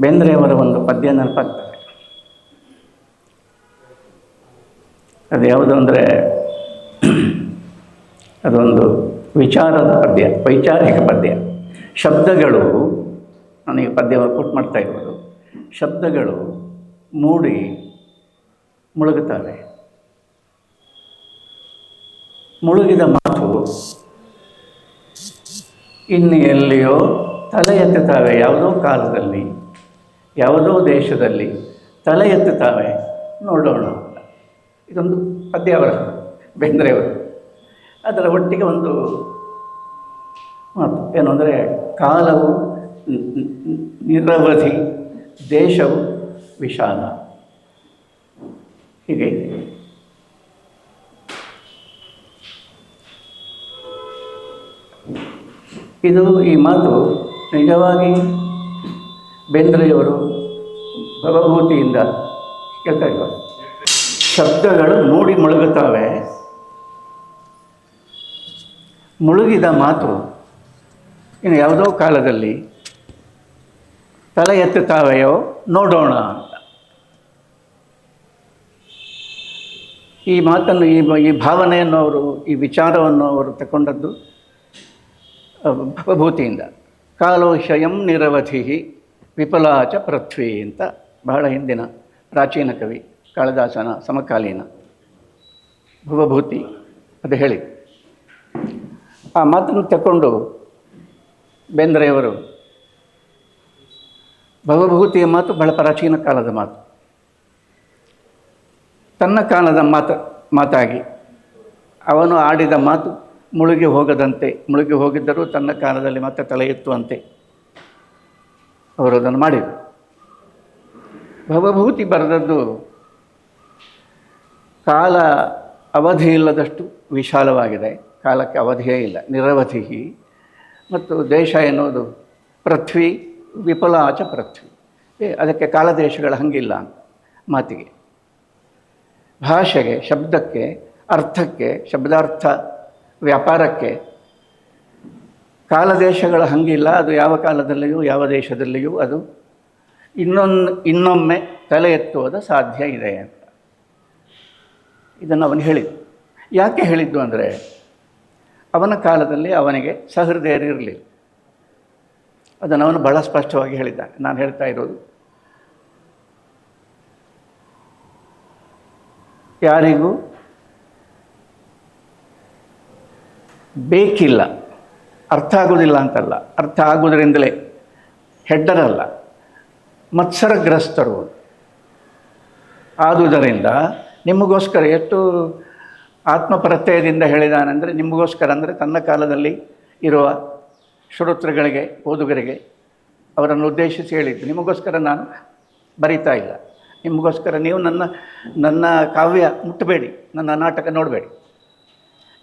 ಬೇಂದ್ರೆಯವರ ಒಂದು ಪದ್ಯ ನೆನಪಾಗ್ತದೆ. ಅದು ಯಾವುದು ಅಂದರೆ, ಅದೊಂದು ವಿಚಾರದ ಪದ್ಯ, ವೈಚಾರಿಕ ಪದ್ಯ. ಶಬ್ದಗಳು ನನಗೆ ಪದ್ಯವನ್ನು ಕೊಟ್ಟು ಮಾಡ್ತಾ ಇರೋದು. ಶಬ್ದಗಳು ಮೂಡಿ ಮುಳುಗುತ್ತವೆ. ಮುಳುಗಿದ ಮಾತು ಇನ್ನು ಎಲ್ಲಿಯೋ ತಲೆ ಎತ್ತುತ್ತವೆ ಯಾವುದೋ ಕಾಲದಲ್ಲಿ. ಯಾವುದೋ ದೇಶದಲ್ಲಿ ತಲೆ ಎತ್ತುತ್ತವೆ, ನೋಡೋಣ ಇದೊಂದು ಪದ್ಯ ಅವರ ಬೇಂದ್ರೆಯವರು. ಅದರ ಒಟ್ಟಿಗೆ ಒಂದು ಮಾತು. ಏನು ಅಂದರೆ, ಕಾಲವು ನಿರವಧಿ, ದೇಶವು ವಿಶಾಲ. ಹೀಗೆ. ಇದು ಈ ಮಾತು ನಿಜವಾಗಿ ಬೇಂದ್ರೆಯವರು ಭವಭೂತಿಯಿಂದ ಕೇಳ್ತಾ ಇದ್ದಾರೆ. ಶಬ್ದಗಳು ಮೂಡಿ ಮುಳುಗುತ್ತವೆ. ಮುಳುಗಿದ ಮಾತು ಇನ್ನು ಯಾವುದೋ ಕಾಲದಲ್ಲಿ ತಲೆ ಎತ್ತುತ್ತಾವೆಯೋ ನೋಡೋಣ ಈ ಮಾತನ್ನು ಈ ಈ ಭಾವನೆಯನ್ನು ಅವರು, ಈ ವಿಚಾರವನ್ನು ಅವರು ತಗೊಂಡದ್ದು ಭವಭೂತಿಯಿಂದ ಕಾಲೋ ಶಯಂ ನಿರವಧಿ ವಿಪಲಾಚ ಪೃಥ್ವಿ ಅಂತ ಬಹಳ ಹಿಂದಿನ ಪ್ರಾಚೀನ ಕವಿ ಕಾಳಿದಾಸನ ಸಮಕಾಲೀನ ಭವಭೂತಿ ಅದು ಹೇಳಿ ಆ ಮಾತನ್ನು ತಗೊಂಡು ಬೇಂದ್ರೆಯವರು ಭವಭೂತಿಯ ಮಾತು ಬಹಳ ಪ್ರಾಚೀನ ಕಾಲದ ಮಾತು. ತನ್ನ ಕಾಲದ ಮಾತು, ಮಾತಾಗಿ ಅವನು ಆಡಿದ ಮಾತು ಮುಳುಗಿ ಹೋಗದಂತೆ, ಮುಳುಗಿ ಹೋಗಿದ್ದರೂ ತನ್ನ ಕಾಲದಲ್ಲಿ ಮತ್ತೆ ತಲೆ ಎತ್ತುವಂತೆ ಅವರು ಅದನ್ನು ಮಾಡಿದರು. ಭವಭೂತಿ ಬರೆದದ್ದು ಕಾಲ ಅವಧಿ ಇಲ್ಲದಷ್ಟು ವಿಶಾಲವಾಗಿದೆ. ಕಾಲಕ್ಕೆ ಅವಧಿಯೇ ಇಲ್ಲ, ನಿರವಧಿ. ಮತ್ತು ದೇಶ ಎನ್ನುವುದು ಪೃಥ್ವಿ ವಿಪುಲಾಚ ಪೃಥ್ವಿ. ಅದಕ್ಕೆ ಕಾಲದೇಶಗಳ ಹಂಗಿಲ್ಲ ಅಂತ ಮಾತಿಗೆ. ಭಾಷೆಗೆ, ಶಬ್ದಕ್ಕೆ, ಅರ್ಥಕ್ಕೆ, ಶಬ್ದಾರ್ಥ ವ್ಯಾಪಾರಕ್ಕೆ ಕಾಲದೇಶಗಳ ಹಂಗಿಲ್ಲ, ಅದು ಯಾವ ಕಾಲದಲ್ಲಿಯೂ, ಯಾವ ದೇಶದಲ್ಲಿಯೂ ಅದು ಇನ್ನೊಂದು, ಇನ್ನೊಮ್ಮೆ ತಲೆ ಎತ್ತುವುದ ಸಾಧ್ಯ ಇದೆ ಅಂತ. ಇದನ್ನು ಅವನು ಹೇಳಿದ್ದು. ಯಾಕೆ ಹೇಳಿದ್ದು ಅಂದರೆ, ಅವನ ಕಾಲದಲ್ಲಿ ಅವನಿಗೆ ಸಹೃದಯರಿರಲಿಲ್ಲ ಅದನ್ನು ಅವನು ಬಹಳ ಸ್ಪಷ್ಟವಾಗಿ ಹೇಳಿದ್ದಾನೆ. ನಾನು ಹೇಳ್ತಾ ಇರೋದು, ಯಾರಿಗೂ ಬೇಕಿಲ್ಲ. ಅರ್ಥ ಆಗೋದಿಲ್ಲ ಅಂತಲ್ಲ. ಅರ್ಥ ಆಗೋದ್ರಿಂದಲೇ ಹೆಡ್ಡರಲ್ಲ, ಮತ್ಸರಗ್ರಸ್ತರು ಆದುದರಿಂದ ನಿಮಗೋಸ್ಕರ ಎಷ್ಟು ಆತ್ಮಪ್ರತ್ಯಯದಿಂದ ಹೇಳಿದಾನೆಂದರೆ ನಿಮಗೋಸ್ಕರ ಅಂದರೆ ತನ್ನ ಕಾಲದಲ್ಲಿ ಇರುವ ಶ್ರೋತೃಗಳಿಗೆ, ಓದುಗರಿಗೆ ಅವರನ್ನು ಉದ್ದೇಶಿಸಿ ಹೇಳಿದ್ದು. ನಿಮಗೋಸ್ಕರ ನಾನು ಬರಿತಾ ಇಲ್ಲ. ನಿಮಗೋಸ್ಕರ ನೀವು ನನ್ನ ನನ್ನ ಕಾವ್ಯ ಮುಟ್ಟಬೇಡಿ, ನನ್ನ ನಾಟಕ ನೋಡಬೇಡಿ.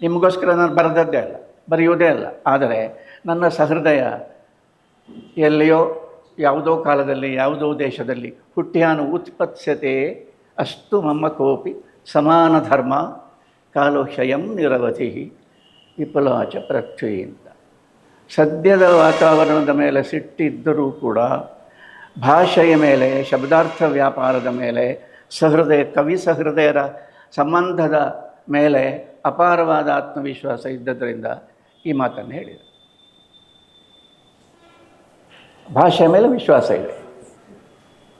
ನಿಮಗೋಸ್ಕರ ನಾನು ಬರೆದದ್ದೇ ಅಲ್ಲ. ಬರೆಯುವುದೇ ಅಲ್ಲ. ಆದರೆ ನನ್ನ ಸಹೃದಯ ಎಲ್ಲಿಯೋ ಯಾವುದೋ ಕಾಲದಲ್ಲಿ, ಯಾವುದೋ ದೇಶದಲ್ಲಿ ಹುಟ್ಟಿಯಾನು ಉತ್ಪತ್ಸ್ಯತೆ ಅಷ್ಟು ಮಮ್ಮ ಕೋಪಿ ಸಮಾನ ಧರ್ಮ ಕಾಲೋಶಯಂ ನಿರವಧಿ ವಿಪುಲಾಚ ಅಂತ ಸದ್ಯದ ವಾತಾವರಣದ ಮೇಲೆ ಸಿಟ್ಟಿದ್ದರೂ ಕೂಡ ಭಾಷೆಯ ಮೇಲೆ, ಶಬ್ದಾರ್ಥ ವ್ಯಾಪಾರದ ಮೇಲೆ, ಸಹೃದಯ ಕವಿ ಸಹೃದಯರ ಸಂಬಂಧದ ಮೇಲೆ ಅಪಾರವಾದ ಆತ್ಮವಿಶ್ವಾಸ ಇದ್ದದರಿಂದ ಈ ಮಾತನ್ನು ಹೇಳಿದರು. ಭಾಷೆಯ ಮೇಲೆ ವಿಶ್ವಾಸ ಇದೆ.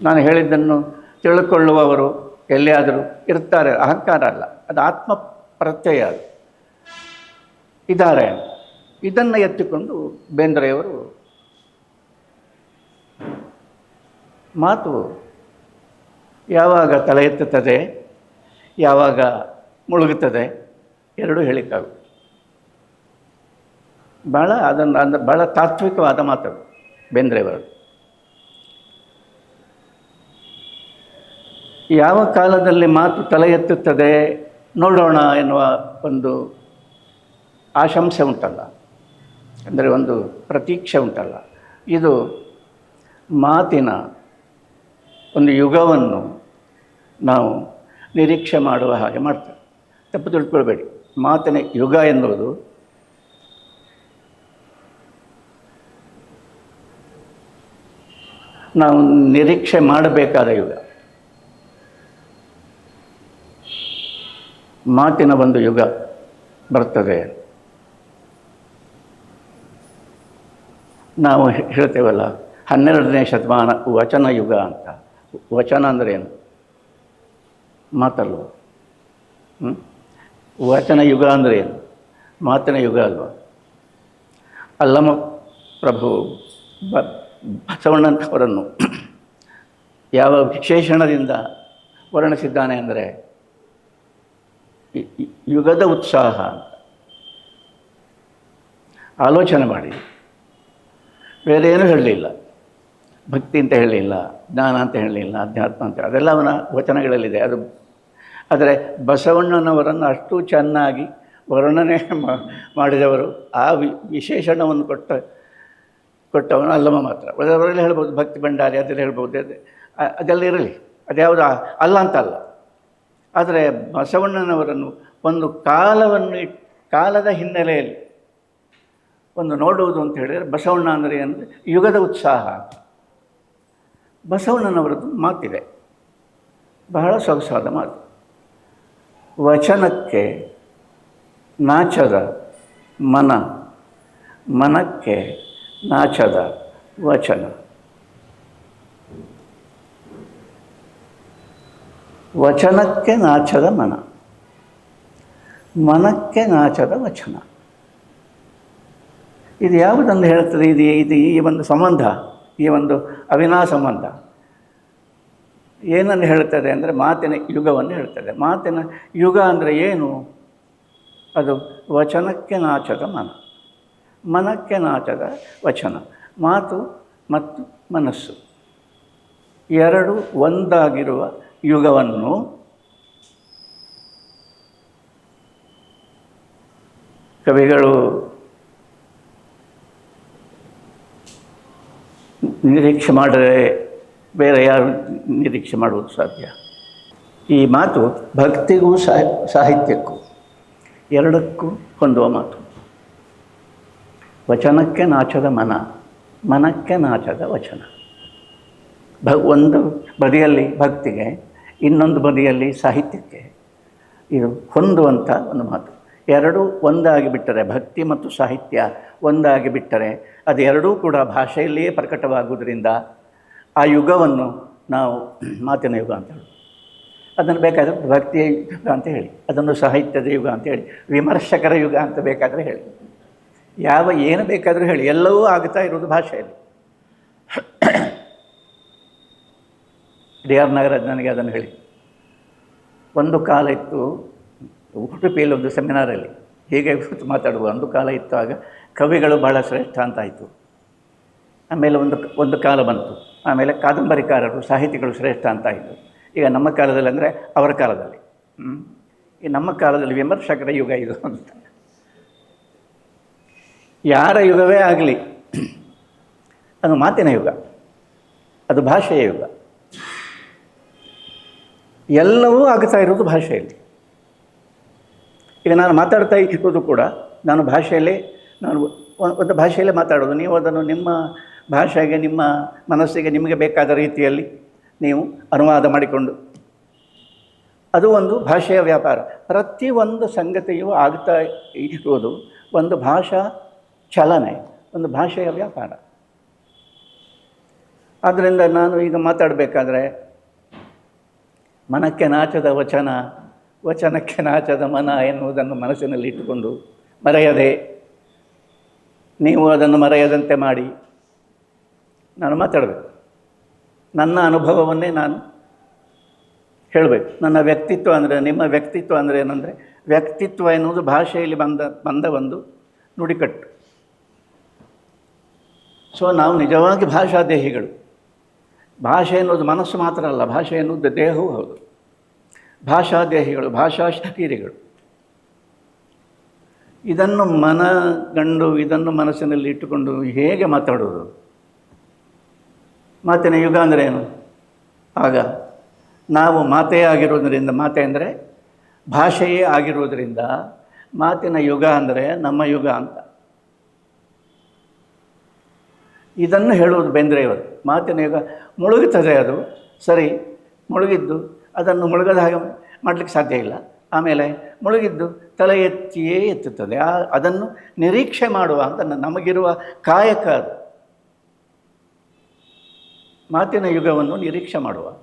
ನಾನು ಹೇಳಿದ್ದನ್ನು ತಿಳ್ಕೊಳ್ಳುವವರು ಎಲ್ಲಿಯಾದರೂ ಇರ್ತಾರೆ. ಅಹಂಕಾರ ಅಲ್ಲ, ಅದು ಆತ್ಮ ಪ್ರತ್ಯಯ ಅದು. ಇದ್ದಾರೆ ಇದನ್ನು ಎತ್ತಿಕೊಂಡು ಬೇಂದ್ರೆಯವರು ಮಾತು ಯಾವಾಗ ತಲೆ ಎತ್ತುತ್ತದೆ, ಯಾವಾಗ ಮುಳುಗುತ್ತದೆ, ಎರಡೂ ಹೇಳಿಕ್ಕಾಗುತ್ತೆ ಭಾಳ ಅದನ್ನು ಅಂದರೆ ಭಾಳ ತಾತ್ವಿಕವಾದ ಮಾತದು ಬೇಂದ್ರೆಯವರು. ಯಾವ ಕಾಲದಲ್ಲಿ ಮಾತು ತಲೆ ಎತ್ತುತ್ತದೆ ನೋಡೋಣ ಎನ್ನುವ ಒಂದು ಆಶಂಸೆ ಉಂಟಲ್ಲ. ಅಂದರೆ ಒಂದು ಪ್ರತೀಕ್ಷೆ ಉಂಟಲ್ಲ. ಇದು ಮಾತಿನ ಒಂದು ಯುಗವನ್ನು ನಾವು ನಿರೀಕ್ಷೆ ಮಾಡುವ ಹಾಗೆ ಮಾಡ್ತೇವೆ. ತಪ್ಪು ತಿಳ್ಕೊಳ್ಬೇಡಿ. ಮಾತಿನ ಯುಗ ಎನ್ನುವುದು ನಾವು ನಿರೀಕ್ಷೆ ಮಾಡಬೇಕಾದ ಯುಗ. ಮಾತಿನ ಒಂದು ಯುಗ ಬರ್ತದೆ. ನಾವು ಹೇಳ್ತೇವಲ್ಲ, ಹನ್ನೆರಡನೇ ಶತಮಾನ ವಚನ ಯುಗ ಅಂತ. ವಚನ ಅಂದರೆ ಏನು? ಮಾತಲ್ವ? ವಚನ ಯುಗ ಅಂದರೆ ಏನು? ಮಾತಿನ ಯುಗ ಅಲ್ವ? ಅಲ್ಲಮ ಪ್ರಭು ಬ ಬಸವಣ್ಣನವರನ್ನು ಯಾವ ವಿಶೇಷಣದಿಂದ ವರ್ಣಿಸಿದ್ದಾನೆ ಅಂದರೆ ಯುಗದ ಉತ್ಸಾಹ ಆಲೋಚನೆ ಮಾಡಿ. ಬೇರೆ ಏನೂ ಹೇಳಲಿಲ್ಲ. ಭಕ್ತಿ ಅಂತ ಹೇಳಲಿಲ್ಲ, ಜ್ಞಾನ ಅಂತ ಹೇಳಲಿಲ್ಲ ಅಧ್ಯಾತ್ಮ ಅಂತ ಅದೆಲ್ಲ ಅವನ ವಚನಗಳಲ್ಲಿದೆ. ಅದು ಆದರೆ ಬಸವಣ್ಣನವರನ್ನು ಅಷ್ಟು ಚೆನ್ನಾಗಿ ವರ್ಣನೆ ಮಾಡಿದವರು ಆ ವಿಶೇಷಣವನ್ನು ಕೊಟ್ಟ ಕೊಟ್ಟವನು ಅಲ್ಲಮ ಮಾತ್ರ. ಅದರಲ್ಲಿ ಹೇಳ್ಬೋದು, ಭಕ್ತಿ ಭಂಡಾರಿ ಅದೆಲ್ಲ ಹೇಳ್ಬೋದು. ಅದೇ, ಅದೆಲ್ಲ ಇರಲಿ. ಅದ್ಯಾವುದು ಅಲ್ಲ ಅಂತಲ್ಲ ಆದರೆ ಬಸವಣ್ಣನವರನ್ನು ಒಂದು ಕಾಲವನ್ನು ಕಾಲದ ಹಿನ್ನೆಲೆಯಲ್ಲಿ ಒಂದು ನೋಡುವುದು ಅಂತ ಹೇಳಿದರೆ ಬಸವಣ್ಣ ಅಂದರೆ ಅಂದರೆ ಯುಗದ ಉತ್ಸಾಹ. ಬಸವಣ್ಣನವರದ್ದು ಮಾತಿದೆ. ಬಹಳ ಸೊಗಸಾದ ಮಾತು. ವಚನಕ್ಕೆ ನಾಚದ ಮನ, ಮನಕ್ಕೆ ನಾಚದ ವಚನ. ವಚನಕ್ಕೆ ನಾಚದ ಮನ. ಮನಕ್ಕೆ ನಾಚದ ವಚನ. ಇದು ಯಾವುದನ್ನು ಹೇಳ್ತದೆ? ಇದು ಇದು ಈ ಒಂದು ಸಂಬಂಧ, ಈ ಒಂದು ಅವಿನಾ ಸಂಬಂಧ. ಏನನ್ನು ಹೇಳ್ತದೆ ಅಂದರೆ ಮಾತಿನ ಯುಗವನ್ನು ಹೇಳ್ತದೆ. ಮಾತಿನ ಯುಗ ಅಂದರೆ ಏನು? ಅದು ವಚನಕ್ಕೆ ನಾಚದ ಮನ. ಮನಕ್ಕೆ ನಾಟಕ, ವಚನ. ಮಾತು ಮತ್ತು ಮನಸ್ಸು. ಎರಡು ಒಂದಾಗಿರುವ ಯುಗವನ್ನು ಕವಿಗಳು ನಿರೀಕ್ಷೆ ಮಾಡಿದರೆ ಬೇರೆ ಯಾರು ನಿರೀಕ್ಷೆ ಮಾಡುವುದು ಸಾಧ್ಯ? ಈ ಮಾತು ಭಕ್ತಿಗೂ ಸಾಹಿ ಸಾಹಿತ್ಯಕ್ಕೂ ಎರಡಕ್ಕೂ ಹೊಂದುವ ಮಾತು. ವಚನಕ್ಕೆ ನಾಚದ ಮನ, ಮನಕ್ಕೆ ನಾಚದ ವಚನ. ಭ, ಒಂದು ಬದಿಯಲ್ಲಿ ಭಕ್ತಿಗೆ, ಇನ್ನೊಂದು ಬದಿಯಲ್ಲಿ ಸಾಹಿತ್ಯಕ್ಕೆ. ಇದು ಹೊಂದುವಂಥ ಒಂದು ಮಾತು. ಎರಡೂ ಒಂದಾಗಿ ಬಿಟ್ಟರೆ ಭಕ್ತಿ ಮತ್ತು ಸಾಹಿತ್ಯ ಒಂದಾಗಿ ಬಿಟ್ಟರೆ ಅದು ಎರಡೂ ಕೂಡ ಭಾಷೆಯಲ್ಲಿಯೇ ಪ್ರಕಟವಾಗುವುದರಿಂದ ಆ ಯುಗವನ್ನು ನಾವು ಮಾತಿನ ಯುಗ ಅಂತ ಹೇಳಿ ಅದನ್ನು ಬೇಕಾದರೆ ಭಕ್ತಿಯ ಯುಗ ಅಂತ ಹೇಳಿ, ಅದನ್ನು ಸಾಹಿತ್ಯದ ಯುಗ ಅಂತ ಹೇಳಿ, ವಿಮರ್ಶಕರ ಯುಗ ಅಂತ ಬೇಕಾದರೆ ಹೇಳಿ. ಯಾವ ಏನು ಬೇಕಾದರೂ ಹೇಳಿ, ಎಲ್ಲವೂ ಆಗ್ತಾ ಇರೋದು ಭಾಷೆಯಲ್ಲಿ. ಡಿ ಆರ್ ನಾಗರಾಜ್ ನನಗೆ ಅದನ್ನು ಹೇಳಿ. ಒಂದು ಕಾಲ ಇತ್ತು, ಉಡುಪಿಯಲ್ಲಿ ಒಂದು ಸೆಮಿನಾರಲ್ಲಿ ಹೀಗೆ ಕೂತು ಮಾತಾಡುವ ಒಂದು ಕಾಲ ಇತ್ತು, ಆಗ ಕವಿಗಳು ಬಹಳ ಶ್ರೇಷ್ಠ ಅಂತಾಯಿತು ಆಮೇಲೆ ಒಂದು ಒಂದು ಕಾಲ ಬಂತು. ಆಮೇಲೆ ಕಾದಂಬರಿಕಾರರು, ಸಾಹಿತಿಗಳು ಶ್ರೇಷ್ಠ ಅಂತಾಯಿತು ಈಗ ನಮ್ಮ ಕಾಲದಲ್ಲಿ ಅಂದರೆ ಅವರ ಕಾಲದಲ್ಲಿ. ಈ ನಮ್ಮ ಕಾಲದಲ್ಲಿ ವಿಮರ್ಶಕರ ಯುಗ ಇದು ಅಂತ. ಯಾರ ಯುಗವೇ ಆಗಲಿ, ಅದು ಮಾತಿನ ಯುಗ, ಅದು ಭಾಷೆಯ ಯುಗ. ಎಲ್ಲವೂ ಆಗ್ತಾ ಇರೋದು ಭಾಷೆಯಲ್ಲಿ. ಈಗ ನಾನು ಮಾತಾಡ್ತಾ ಇರೋದು ಕೂಡ ನಾನು ಭಾಷೆಯಲ್ಲೇ, ನಾನು ಒಂದು ಭಾಷೆಯಲ್ಲೇ ಮಾತಾಡೋದು. ನೀವು ಅದನ್ನು ನಿಮ್ಮ ಭಾಷೆಗೆ, ನಿಮ್ಮ ಮನಸ್ಸಿಗೆ ನಿಮಗೆ ಬೇಕಾದ ರೀತಿಯಲ್ಲಿ ನೀವು ಅನುವಾದ ಮಾಡಿಕೊಂಡು, ಅದು ಒಂದು ಭಾಷೆಯ ವ್ಯಾಪಾರ. ಪ್ರತಿಯೊಂದು ಸಂಗತಿಯು ಆಗ್ತಾ ಇರೋದು ಒಂದು ಭಾಷಾ ಚಲನೆ, ಒಂದು ಭಾಷೆಯ ವ್ಯಾಪಾರ. ಆದ್ದರಿಂದ ನಾನು ಈಗ ಮಾತಾಡಬೇಕಾದ್ರೆ, ಮನಕ್ಕೆ ನಾಚದ ವಚನ, ವಚನಕ್ಕೆ ನಾಚದ ಮನ ಎನ್ನುವುದನ್ನು ಮನಸ್ಸಿನಲ್ಲಿ ಇಟ್ಟುಕೊಂಡು ಮರೆಯದೆ, ನೀವು ಅದನ್ನು ಮರೆಯದಂತೆ ಮಾಡಿ ನಾನು ಮಾತಾಡಬೇಕು. ನನ್ನ ಅನುಭವವನ್ನೇ ನಾನು ಹೇಳಬೇಕು. ನನ್ನ ವ್ಯಕ್ತಿತ್ವ ಅಂದರೆ, ನಿಮ್ಮ ವ್ಯಕ್ತಿತ್ವ ಅಂದರೆ ಏನಂದರೆ, ವ್ಯಕ್ತಿತ್ವ ಎನ್ನುವುದು ಭಾಷೆಯಲ್ಲಿ ಬಂದ ಬಂದ ಒಂದು ನುಡಿಕಟ್ಟು. ಸೊ ನಾವು ನಿಜವಾಗಿ ಭಾಷಾದೇಹಿಗಳು ಭಾಷೆ ಎನ್ನುವುದು ಮನಸ್ಸು ಮಾತ್ರ ಅಲ್ಲ, ಭಾಷೆ ಎನ್ನುವುದು ದೇಹವೂ ಹೌದು. ಭಾಷಾ ದೇಹಿಗಳು, ಭಾಷಾ ಶರೀರಿಗಳು. ಇದನ್ನು ಮನಗಂಡು ಇದನ್ನು ಮನಸ್ಸಿನಲ್ಲಿ ಇಟ್ಟುಕೊಂಡು ಹೇಗೆ ಮಾತಾಡೋದು? ಮಾತಿನ ಯುಗ ಅಂದರೆ ಏನು? ಆಗ ನಾವು ಮಾತೇ ಆಗಿರೋದರಿಂದ, ಮಾತೆ ಅಂದರೆ ಭಾಷೆಯೇ ಆಗಿರೋದರಿಂದ ಮಾತಿನ ಯುಗ ಅಂದರೆ ನಮ್ಮ ಯುಗ ಅಂತ. ಇದನ್ನು ಹೇಳುವುದು ಬೇಂದ್ರೆಯವರು ಮಾತಿನ ಯುಗ ಮುಳುಗುತ್ತದೆ ಅದು. ಸರಿ, ಮುಳುಗಿದ್ದು ಅದನ್ನು ಮುಳುಗದ ಹಾಗೆ ಮಾಡಲಿಕ್ಕೆ ಸಾಧ್ಯ ಇಲ್ಲ. ಆಮೇಲೆ ಮುಳುಗಿದ್ದು ತಲೆ ಎತ್ತಿಯೇ ಎತ್ತುತ್ತದೆ. ಆ, ಅದನ್ನು ನಿರೀಕ್ಷೆ ಮಾಡುವ ಅಂತ ನಮಗಿರುವ ಕಾಯಕ ಮಾತಿನ ಯುಗವನ್ನು ನಿರೀಕ್ಷೆ ಮಾಡುವ.